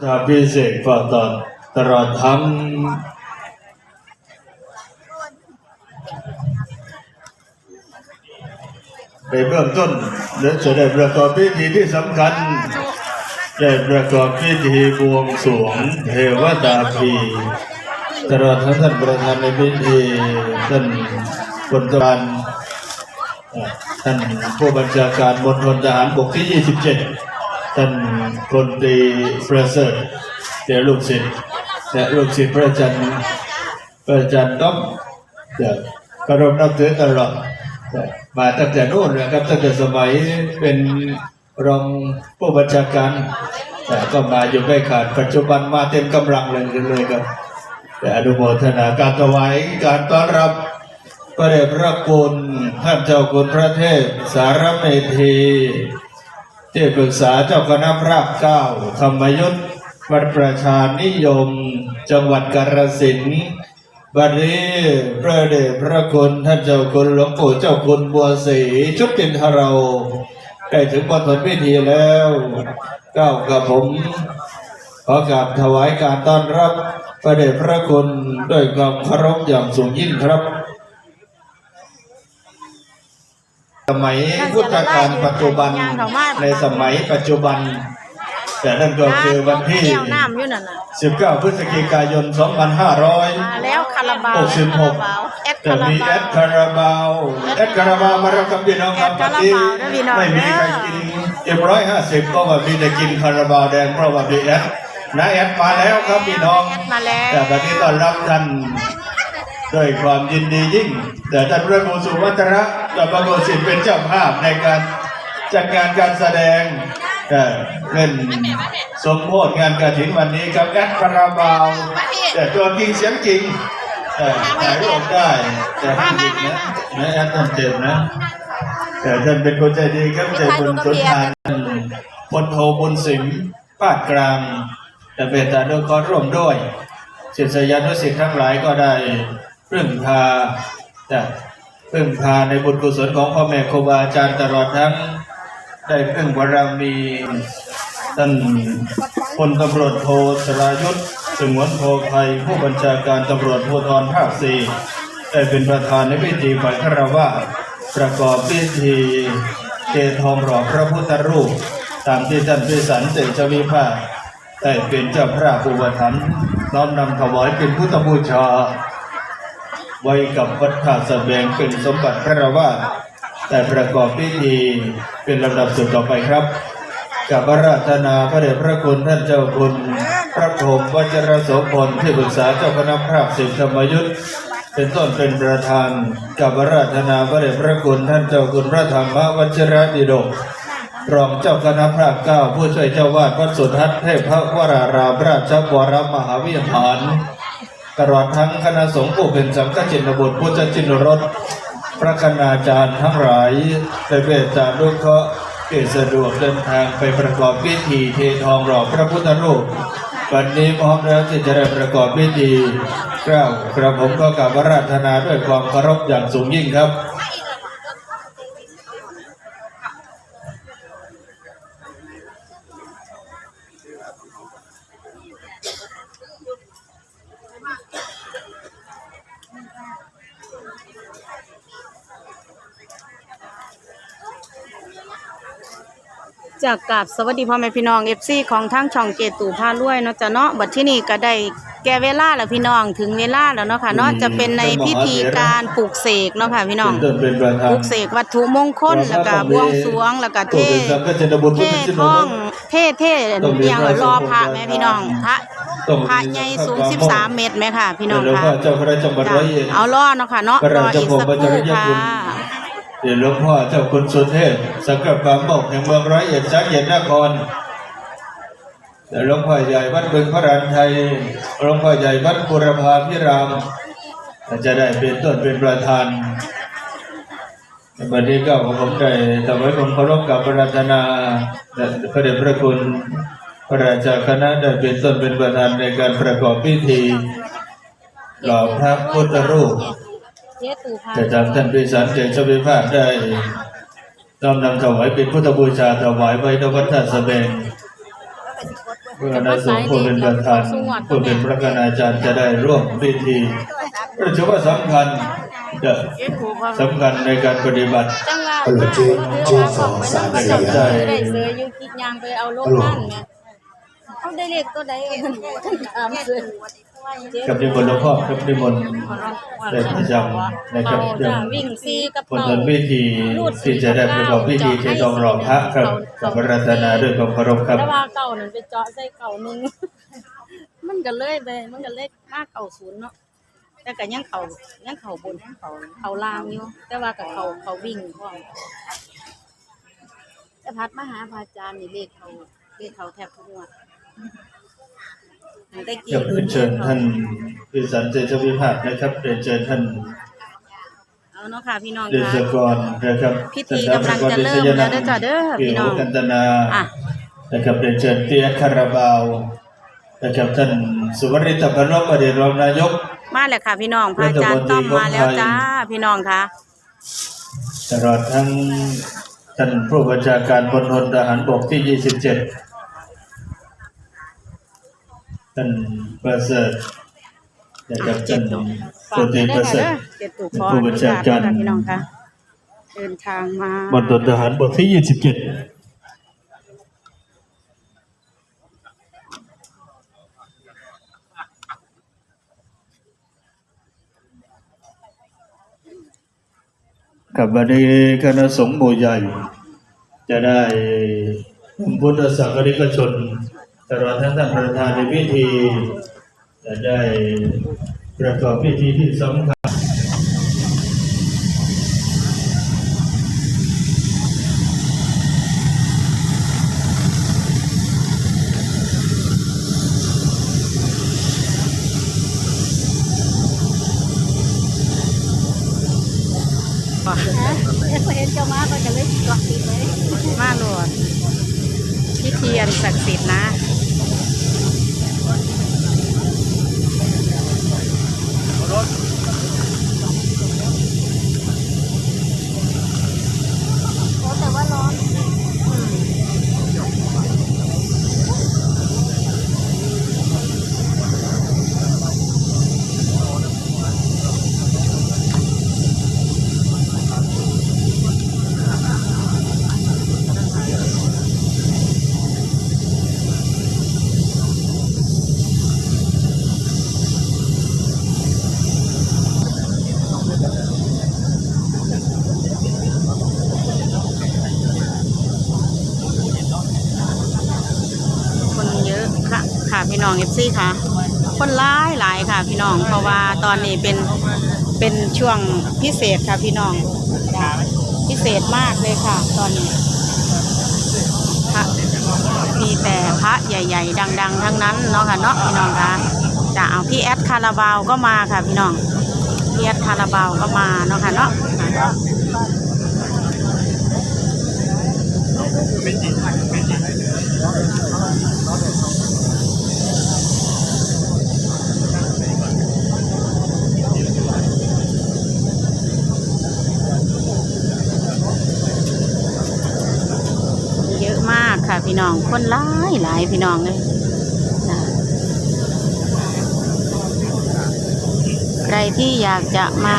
ทาพิเศษก็ตอนตลอดทั้งในเบื้องต้นและจะได้ประกอบพิธีที่สำคัญ ได้ประกอบพิธีบวงสรวงเทวดาพีตลอดทั้งท่านประธานในพิธีท่านพลการท่านผู้บัญชาการมณฑลทหารบกที่ 27 ท่านพลตรีประเสริฐเดี๋ยวลูกศิษย์และลูกศิษย์พระอาจารย์พระอาจารย์ต้องจะเคารพนับถือตลอดมาตั้งแต่นู้นเลยครับตั้งแต่สมัยเป็นรองผู้บัญชาการแต่ก็มาอยู่ไม่ขาดปัจจุบันมาเต็มกำลังเลยเลยครับ แต่อนุโมทนาการถวายการต้อนรับพระเดชพระคุณท่านเจ้าคุณพระเทพสารเมธี ที่ปรึกษาเจ้าคณะพระเก้าธรรมยุทธวัดประชานิยม จังหวัดกาฬสินธุ์บัดนี้พระเดชพระคุณท่านเจ้าคุณหลวงปู่เจ้าคุณบัวศรีชุตินทเราได้ถึงบทพิธีแล้วก้าวกับผมขอกราบถวายการต้อนรับพระเดชพระคุณด้วยความเคารพอย่างสูงยิ่งครับ สมัยพุทธกาลปัจจุบันในสมัยปัจจุบัน แต่นั่นก็คือวันที่แก้วน้ำอยู่นั่นน่ะ19พฤศจิกายนมาแล้วคาราบาว2566แอดจะคารามีบาแอวดคาราบาวแอดคาราบาวมารับกับพี่น้องครับแอดคาราบาวนะพี่น้องไม่มีใครกินเอ็มร้อยห้าสิบก็ว่ามีแต่กินคาราบาวแดงเพราะว่ามีแอดนะแอดมาแล้วครับพี่น้องแอดมาแล้วแต่บัดนี้ต้อนรับท่านด้วยความยินดียิ่ง แต่ท่านพระครูสุวัชระ และพระครูสิทธิ์เป็นเจ้าภาพในการจัดงานการแสดงเอ่อเล่นสมโพธิงานกระถินวันนี้กับแอดคาราบาวแต่ตัวจริงเสียงจริงเอ่อถ่ายรูปได้แต่ห้ามหยิบนะนะแอดต้องเจ็บนะแต่ท่านเป็นคนใจดีครับใจบุญสุนทานพลโทบุญสิงห์ปาดกลาง แต่เป็นตาด้วยก็ร่วมด้วยศิษยานุศิษย์ทั้งหลายก็ได้พึ่งพาแต่ พึ่งพาในบุญกุศลของพ่อแม่ครูบาอาจารย์ตลอดทั้ง ได้พึ่งบารมีท่านพลตำรวจโทสรายุทธสงวนโพไทยผู้บัญชาการตำรวจภูธรภาคสี่ได้เป็นประธานในพิธีฝ่ายคารวะประกอบพิธีเททองหล่อพระพุทธรูป ตามที่ท่านพิสันเตชวิภาได้เป็นเจ้าพระอุปถัมภ์น้อมนำถวายเป็นพุทธบูชา ไว้กับวัดท่าสะแบงเป็นสมบัติพระวาสแต่ประกอบพิธีเป็นลำดับสุดต่อไปครับกับพระราธนาพระเดชพระคุณท่านเจ้าคุณพระพรมวัชรโสพลที่ปรึกษาเจ้าคณะพระสิทธธรรมยุทธเป็นต้นเป็นประธานกับพระราธนาพระเดชพระคุณท่านเจ้าคุณพระธรรมวัชรดิดกรองเจ้าคณะพระเก้าผู้ช่วยเจ้าวาดวัดสุทัศน์เทพพระวรารามราชวรมหาวิหาร ตลอดทั้งคณะสงฆ์ผู้เป็นสังฆจินบุตรพุทธจินรสพระคณาจารย์ทั้งหลายได้เวทจารุเคราะห์สะดวกเดินทางไปประกอบพิธีเททองหล่อพระพุทธรูปวันนี้พร้อมแล้วที่จะได้ประกอบพิธีกล่าวกระผมก็กราบอาราธนาด้วยความเคารพอย่างสูงยิ่งครับ จากกราบสวัสดีพ่อแม่พี่น้องเอฟซีของทั้งช่องเกตูพารวยเนาะจ้ะเนาะบัดที่นี่ก็ได้แก่เวลาแล้วพี่น้องถึงเวลาแล้วเนาะค่ะเนาะจะเป็นในพิธีการปลูกเสกเนาะค่ะพี่น้องเป็นต้นเป็นประธานปลูกเสกวัตถุมงคลแล้วก็บวงสรวงแล้วก็เทผู้เป็นสังฆจินบุตรเทพุทธจินท่อรงสเทเทอย่างรอพระแม่พี่น้องพระพระใหญ่สูง 13 เมตรแม่ค่ะ พี่น้องหลวงค่ะพ่อเจ้าคณะจังหวัดจ้ะร้อยเอ็ดเอารอเนาะค่ะเนาะพระรราอชอีกพงสัศ์กบรครรู่จริยค่ะคุณ เดี๋ยวหลวงพ่อเจ้าคุณสุเทพสังกัดความบอกแห่งเมืองร้อยเอ็ดสาเย็นนครเดี๋ยวหลวงพ่อใหญ่วัดบึงพระรานไทยหลวงพ่อใหญ่วัดบุรพาพิรามจะได้เป็นต้นเป็นประธานวันนี้ก็ผมได้ถวายความเคารพกับประธานาพระเดชพระคุณพระราชาคณะได้เป็นต้นเป็นประธานในการประกอบพิธีหล่อพระพุทธรูป จ๊ตู่พาแต่ทางท่านพิสารเจชวิภาคได้น้อมนำถวายเป็นพุทธบูชาถวายไว้ณวัดท่าสะเบงเพื่อคณะสงฆ์ผู้เป็นประธานผู้เป็นพระคณาจารย์จะได้ร่วมพิธีถือว่าสำคัญจะเอ็ดหูพ่อสำคัญในการปฏิบัติจังว่าเออชื่อชื่อสองสามสี่ได้ห้าได้เสืออยู่คิดยางไปเอารถนั่นแหมเอาได้เลขตัวใดเอาท่านถามเสือ กับนิมนต์หลวงพ่อกับนิมนต์ได้ประจำนะครับเอาเรื่อจ้างวิ่งซีกับผลเต่าพิธีที่จะได้ประกอบพิธีเททองหล่อพระครับกับรัตนาด้วยความเคารพครับแต่ว่าเก่านั่นไปเจาะใส่เก่าหนึงมันก็เลยไปมันก็เลยมากเก่าศูนย์เนาะแต่ก็ยังเขายังเขาบนเขาเขาล่างอยู่แต่ว่ากับเขาเขาวิ่งพร้อมแต่พัดมาหาพระอาจารย์นี่เลขเขาเลขเขาแทบทุกงวด ตั้งแต่กี่กับเรียนเชิญท่านพิสันเจชวิภาคนะครับเรียนเชิญท่านเอาเนาะค่ะพี่น้องเดชค่ะกรนะครับพิธีกำลังจะเริ่มแล้วเด้อจ้ะเด้อพี่น้องเกี่ยวกันตนาอะนะครับเรียนเชิญเตียคาราบาวนะครับท่านสุวรรณิตพนมอดีตรองนายก มาแล้วค่ะพี่น้องพระอาจารย์ต้อมมาแล้วจ้าพี่น้องค่ะตลอดทั้งท่านผู้บัญชาการพลพลทหารบกที่ 27 ท่านประเสริฐนะครับเจ็ท่าดนตุกฝาสุกติได้ประเสริค่ะฐเด้อเจ็ดตุกขอผู้บัญชาการอนุญตค่ะพี่น้องค่ะเดินทางมาบนทนทหารบกที่27กับวันนี้คณะสงฆ์หมู่ใหญ่ จะได้พุทธศาสนิกชน ตลอดทั้งท่านประธานในพิธีจะได้ประกอบพิธีที่สำคัญเห็นเจ้ามาก็จะเลยกอดติดเลยมาโหลดพิธีอันศักดิ์สิทธิ์นะ แต่ว่าร้อน คนเยอะค่ะ ค่ะพี่น้องเอฟ ซีค่ะ คนร้ายหลายค่ะ พี่น้อง เพราะว่าตอนนี้เป็นเป็นช่วงพิเศษค่ะพี่น้องพิเศษมากเลยค่ะ ตอนนี้พระมีแต่พระใหญ่ ๆ ดัง ๆ ทั้งนั้นเนาะค่ะเนาะพี่น้องค่ะจะเอาพี่แอดคาราบาวก็มาค่ะพี่น้องพี่แอดคาราบาวก็มาเนาะค่ะเนาะเยอะมาก ค่ะ พี่น้องคนหลายหลายพี่น้องเลยใครที่อยากจะมา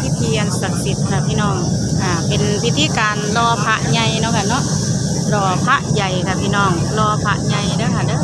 พิธีอันศักดิ์สิทธิ์ค่ะพี่น้องค่ะ เป็นพิธีการรอพระใหญ่เนาะค่ะเนาะรอพระใหญ่ค่ะพี่น้อง รอพระใหญ่เด้อค่ะเด้อ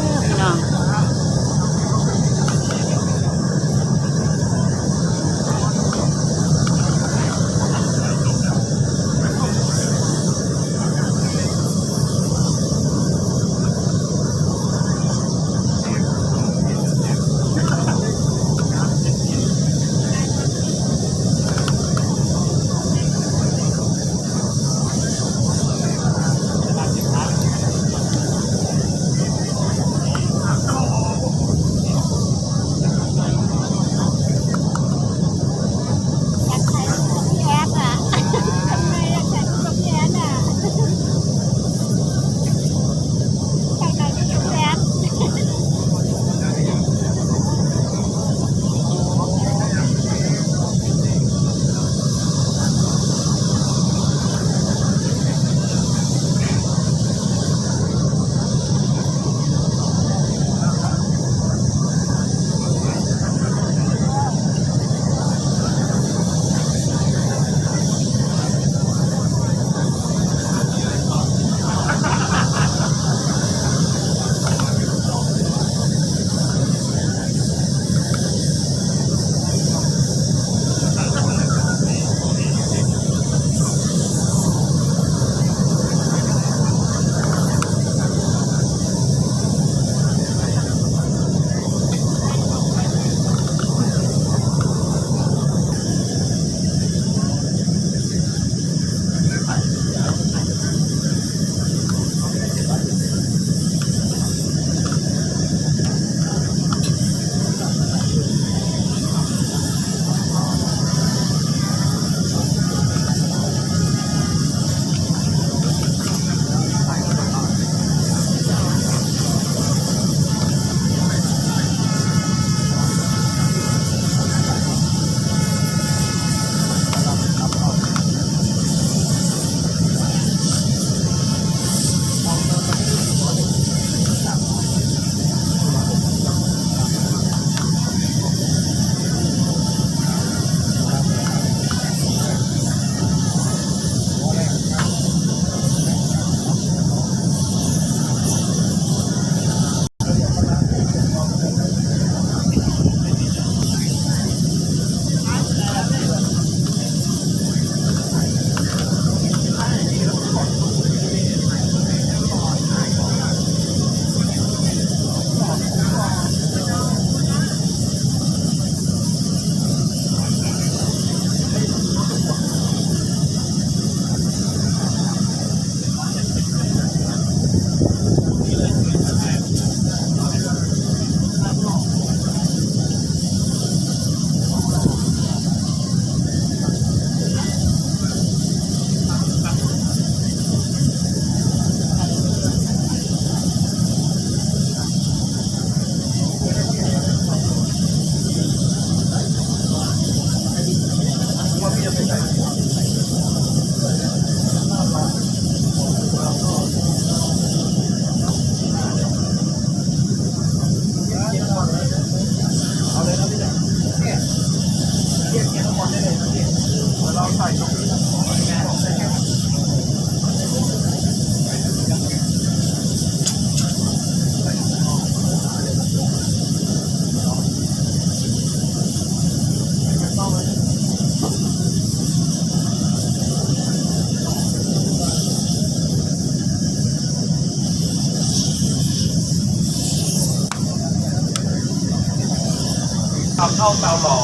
เข้าเตาหล่อ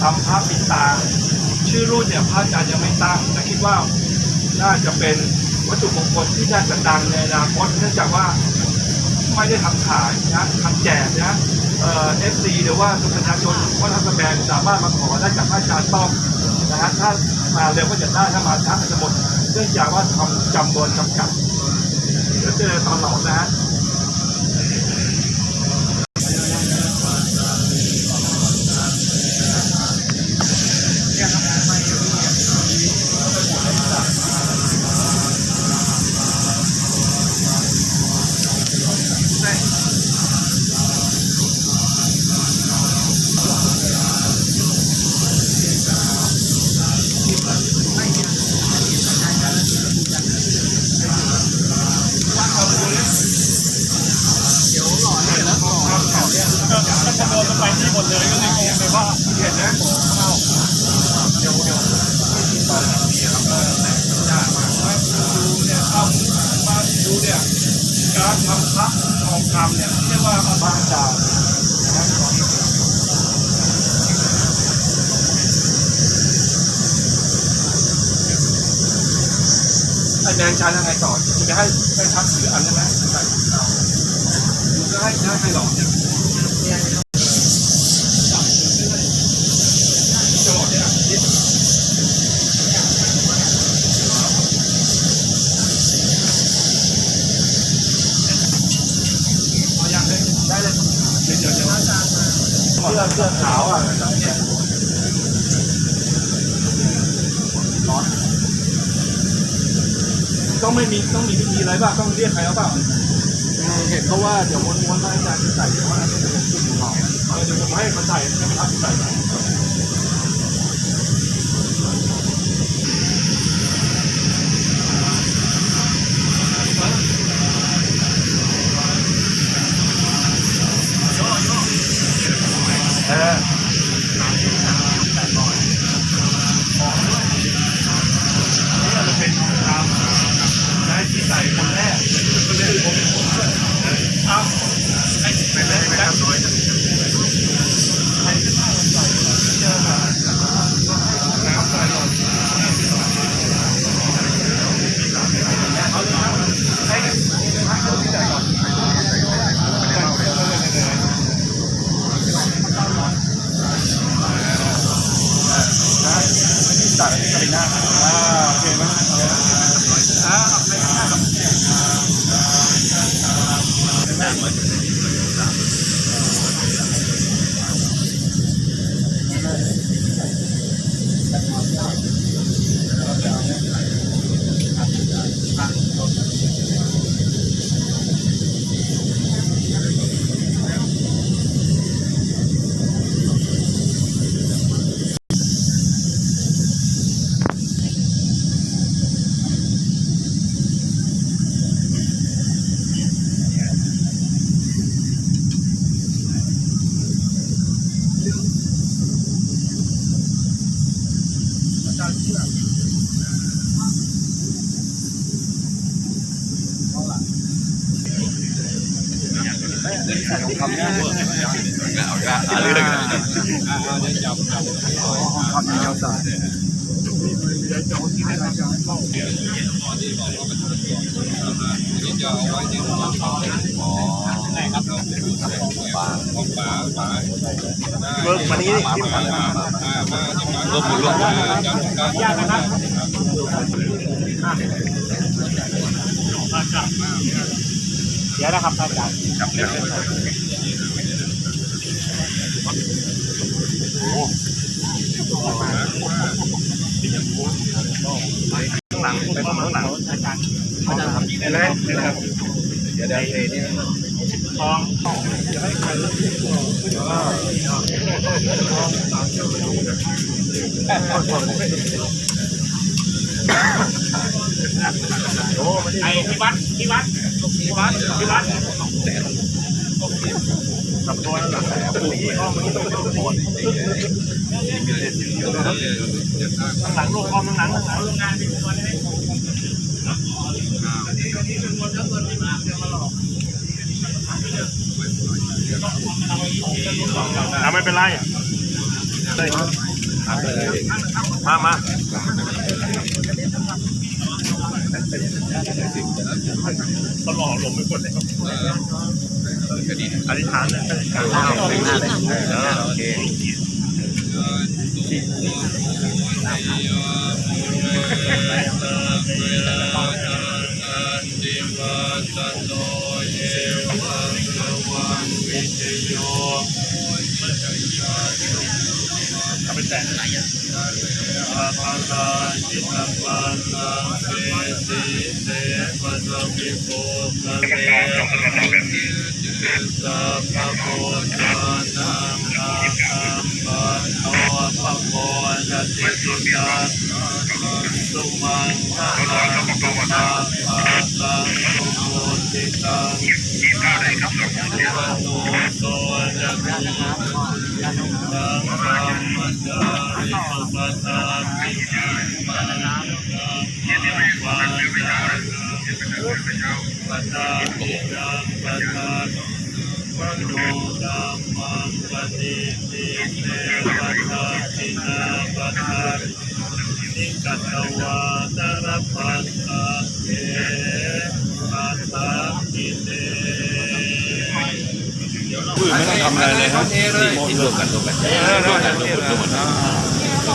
ทำพระปิดตา ชื่อรุ่นเนี่ยพระอาจารย์ยังไม่ตั้งแต่คิดว่าน่าจะเป็นวัตถุมงคลที่น่าจะดังในอนาคตเนื่องจากว่าไม่ได้ทำขายนะทำแจกนะเอฟซีหรือว่าประชาชนว่าทำสแบนสามารถมาขอได้จากพระอาจารย์ต้องนะฮะถ้ามาเร็วก็จะได้ถ้ามาช้าจะหมดเนื่องจากว่าทำจำนวนจำกัดเดี๋ยวเจอตอนหลังนะฮะ การทำพระทองคำเนี่ยเรียกว่าบางจารย์นะครับไอแมงชายังไงต่อจะให้ให้ทักสืออันได้ไหมใส่เอาจะให้ให้หลอกเนี่ยจะบอกเนี่ยเอายังเลยได้เลยเดี๋ยวเดี๋ยวเดี๋ยวเสื้อเสื้อขาวอะเนี่ยร้อนต้อง ไม่มีต้องมีพิธีอะไรบ้างต้องเรียกใครเอาเปล่าเห็นเขาว่าเดี๋ยวม้วนๆให้อาจารย์จะใส่เดี๋ยวว่าเดี๋ยวผมขึ้นของเออเดี๋ยวผมให้เขาใส่นะครับใส่เออ นี่เราจะเป็นตามได้ที่ใส่คนแรกคนแรกผมเอาไอ้เป็นแรกเป็นน้อยใครจะต้องใส่เจอมาน้ำใส่หน่อยเอาเลยครับให้กันให้กันที่ไหนก่อนใส่ใส่หน้าอ่าโอเคไหมอ่าเอาไปหน้า เวิร์กมานี้ที่ผ่านมาลบลบยากนะครับเดี๋ยวนะครับอาจารย์ ข้างหลังไปข้างหลังข้างหลังเห็นไหมเห็นไหมครับเดี๋ยวเดี๋ยวเทนี่ทองไอ้ที่วัดที่วัดที่วัดที่วัดกับตัวนั่นแหละข้างหลังลูกข้างหลังข้งหลังโรงงานเป็นตัวนี้อ่าไม่เป็นไรได้มา มาตลอดลมไม่กดเลยครับอธิษฐานเลยอธิษฐานโอเคเอาไปแต่งไหนอะอาภาลาจิตาปานาเสติเสปัสมิโกคะเลสัพพะโพชานัง อาคัมปันโตภะโพ นติ นุรัมมังปฏิสิเตปัสสะทินาปัสสนิกัตวาตระปัสสะเกปัสสกิเตไม่ต้องทำอะไรเลยครับที่รวมกันรวมกันรวมกันรวมกันรวมกัน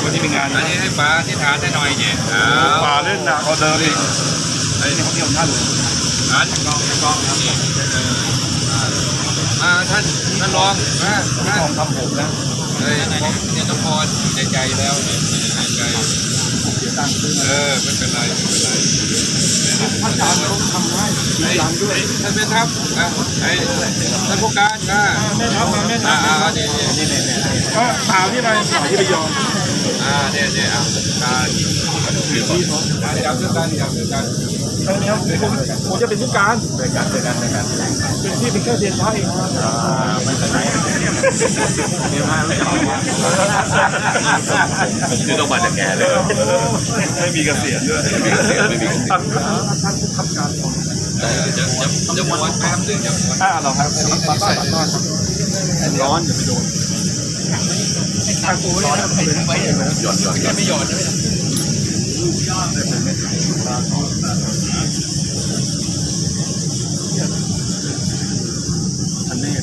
วันนี้มีงานอันนี้ให้ป้าที่ทานได้หน่อยเนี่ยป่าเล่นหนักกว่าเดิมอีกไอ้นี่เขาเที่ยวท่านอันกองกองครับ อ่าท่านท่านรองนะท่านของทำผมนะเฮ้ยเนี่ยต้องพรในใจแล้วเนี่ยในใจเออไม่เป็นไรไม่เป็นไรท่านอาจารย์เขาทำให้ไอ้ท่านแม่ทัพอะไอ้ท่านผู้การอะแม่ทัพมาแม่ทัอ่าพอ่าเนี่ยเนี่ยเนี่ยเนี่ยก็ข่าวที่อะไรข่าวที่ไปยอม อ่าเนี่ยเนี่ยอะการการจับด้วยกันจับด้วยกันครั้งนี้ผมผมจะเป็นผู้การเป็นการเป็นการเป็นการเป็นที่เป็นแค่เซียนพระเองไม่เป็นไรเซียนพระไม่เอาคือต้องมาจากแกเลยไม่มีเกษียณด้วยไม่มีเกษียณไม่มีท่านท่านทำการจะจะจะม้วนแป๊บนึงจะม้วนถ้าเราครับร้อนอย่าไปโดน ทางปูร้อนไม่ไม่หย่อนหย่อนแค่ไม่หย่อนอันนี้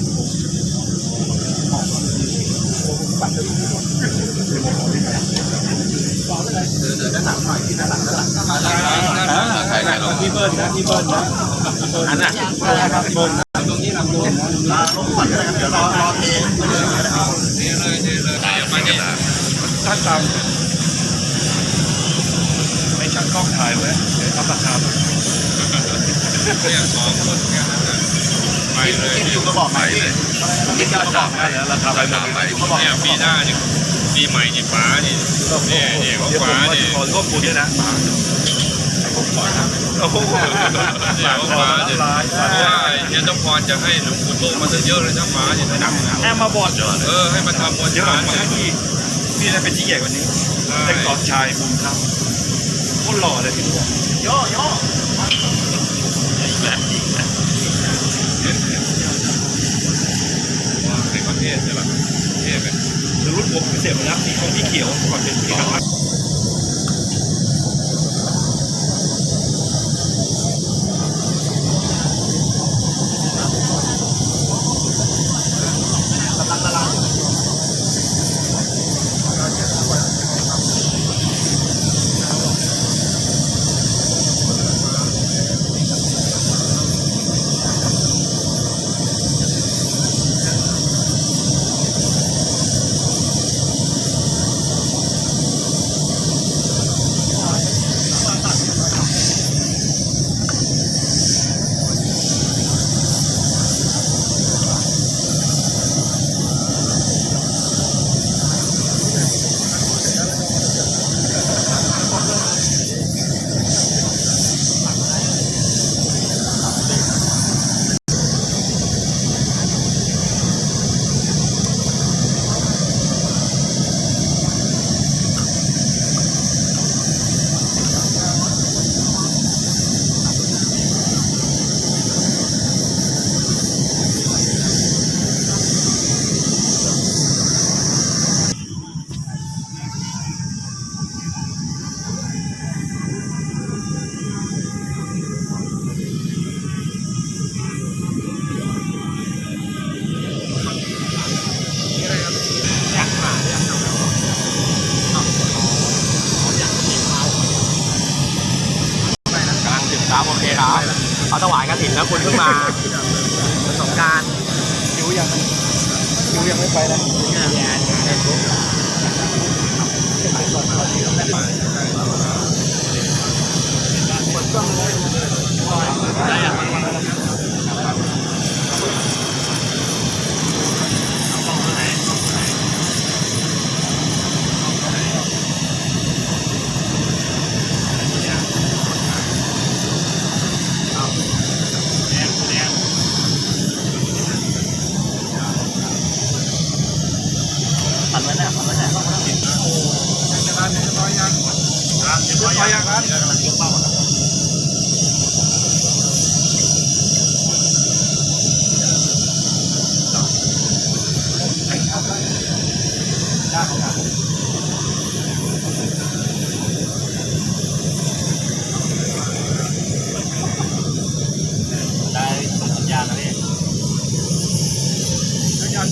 พี่เบิ้ลนะพี่เบิ้ลนะอันน่ะครับเบิ้ลตรงนี้ลำโพงเดี๋ยวรอรอเทนี่เลยเลยเนี่ย ท่านตามไม่ช่างกล้องถ่ายไว้เดี๋ยวทำราคาเรียกสองคนแค่นั้นนะไปเลยนี่ก็บอกใหม่เลยไม่กล้าบอกนะเดี๋ยวราคาไปตามไปเนี่ยปีหน้าเนี่ยปีใหม่นี่ป๋านี่เนี่ยเนี่ยของเดี๋ยวผมป๋ามาเนี่ยขอร่วมบุญด้วยนะ โอ้โหเนี่ยของป๋าเนี่ยเพราะว่าเนี่ยต้องพรจะให้หลวงปู่โตมาซะเยอะเลยทั้าเนี่ยนะแอมมาบอดเยอะเออให้มาทำบนเดี๋ยวฐานมาเนี่ที่พี่ได้เป็นที่ใหญ่กว่านี้เป็นตอบชายบุญครับคตรหล่อเลยพี่ทุกย่อย่อในประเทศใช่ป่ะประเทศแบบรุ่นผมเสียไปแล้วสีของพี่เขียวก่อนเป็นสีขาว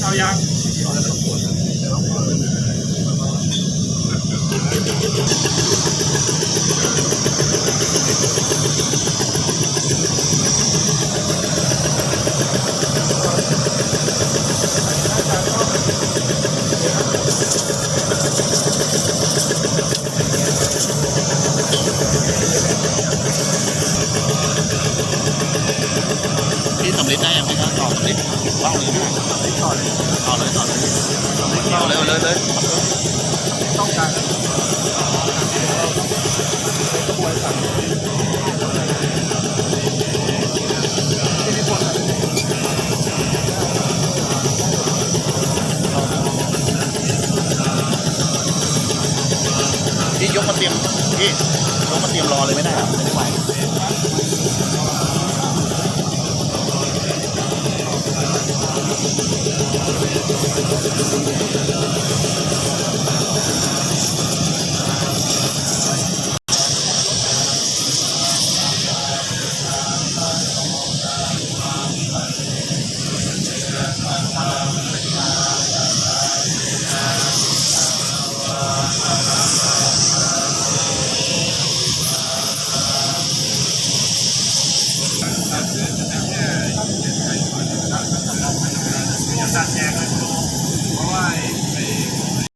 เอายัง พี่ลงมาเตรียมรอเลยไม่ได้ครับไม่ไหว